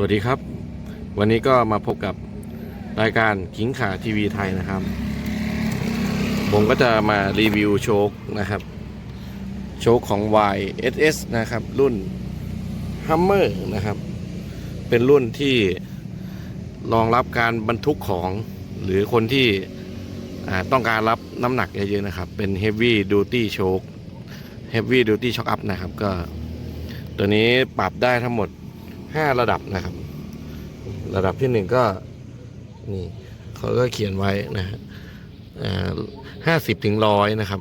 สวัสดีครับ วันนี้ก็มาพบกับรายการขิงขาทีวีไทยนะครับ ผมก็จะมารีวิวโชคนะครับ โชคของ YSS นะครับ รุ่น Hummer นะครับ เป็นรุ่นที่รองรับการบรรทุกของหรือคนที่ต้องการรับน้ำหนักเยอะๆนะครับ เป็น Heavy Duty Choke Heavy Duty Shock Up นะครับ ก็ตัวนี้ปรับได้ทั้งหมด 5ระดับนะครับ ระดับที่หนึ่งก็นี่เขาก็เขียนไว้นะฮะห้าสิบถึงร้อยนะครับ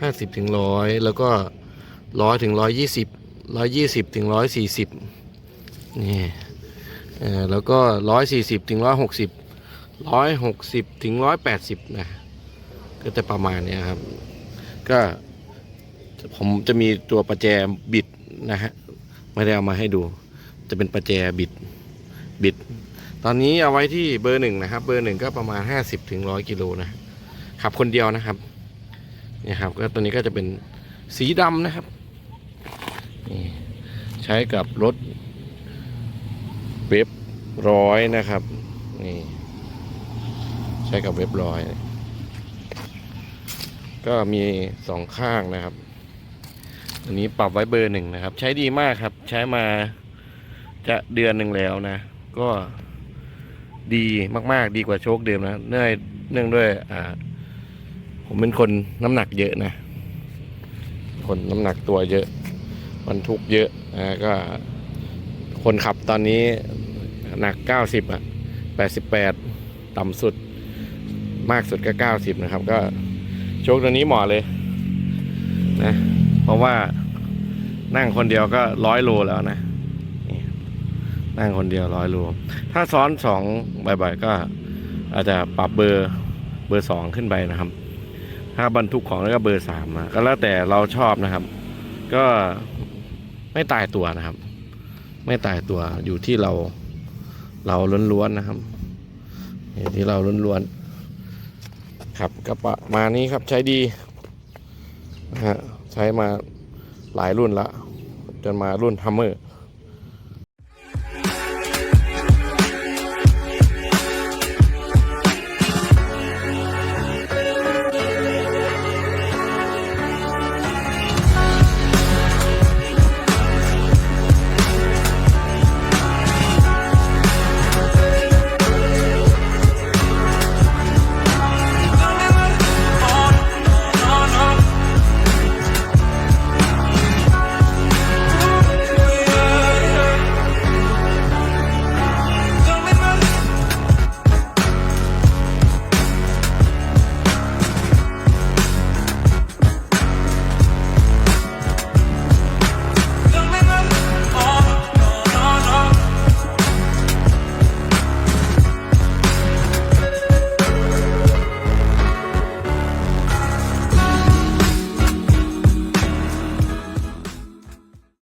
ห้าสิบถึงร้อยแล้วก็ร้อยถึงร้อยยี่สิบร้อยยี่สิบถึงร้อยสี่สิบนี่แล้วก็ร้อยสี่สิบถึงร้อยหกสิบร้อยหกสิบถึงร้อยแปดสิบนะก็จะประมาณนี้ครับ ก็ผมจะมีตัวประแจบิดนะฮะ ไม่ได้เอามาให้ดู จะเป็นประแจบิดบิด ตอนนี้เอาไว้ที่เบอร์หนึ่งนะครับ เบอร์หนึ่งก็ประมาณห้าสิบถึงร้อยกิโลนะขับคนเดียวนะครับนี่ครับก็ตัวนี้ก็จะเป็นสีดำนะครับนี่ใช้กับรถเว็บร้อยนะครับนี่ใช้กับเว็บร้อย ก็มีสองข้างนะครับ อันนี้ปรับไว้เบอร์หนึ่งนะครับ ใช้ดีมากครับ ใช้มา จะเดือนหนึ่งแล้วนะ ก็ดีมาก ๆ ดีกว่าโชคเดิมนะเนื่องเนื่องด้วย อ่า ผมเป็นคนน้ำหนักเยอะนะ คนน้ำหนักตัวเยอะบรรทุกเยอะนะก็ คนขับตอนนี้หนักเก้าสิบอะแปดสิบแปดต่ำสุด มากสุดก็เก้าสิบนะครับ ก็โชคตัวนี้เหมาะเลย นะ เพราะว่านั่งคนเดียวก็ร้อยโลแล้วนะ นั่งคนเดียวร้อยโลถ้าซ้อนสองบ่อยๆ ก็อาจจะปรับเบอร์เบอร์สองขึ้นไปนะครับ ถ้าบรรทุกของแล้วก็เบอร์สามก็แล้วแต่เราชอบนะครับ ก็ไม่ตายตัวนะครับ ไม่ตายตัวอยู่ที่เราเราล้วนๆนะครับอยู่ที่เราล้วนๆครับก็ปะมานี้ครับใช้ดีนะฮะใช้มาหลายรุ่นละจนมารุ่นทัมเมอร์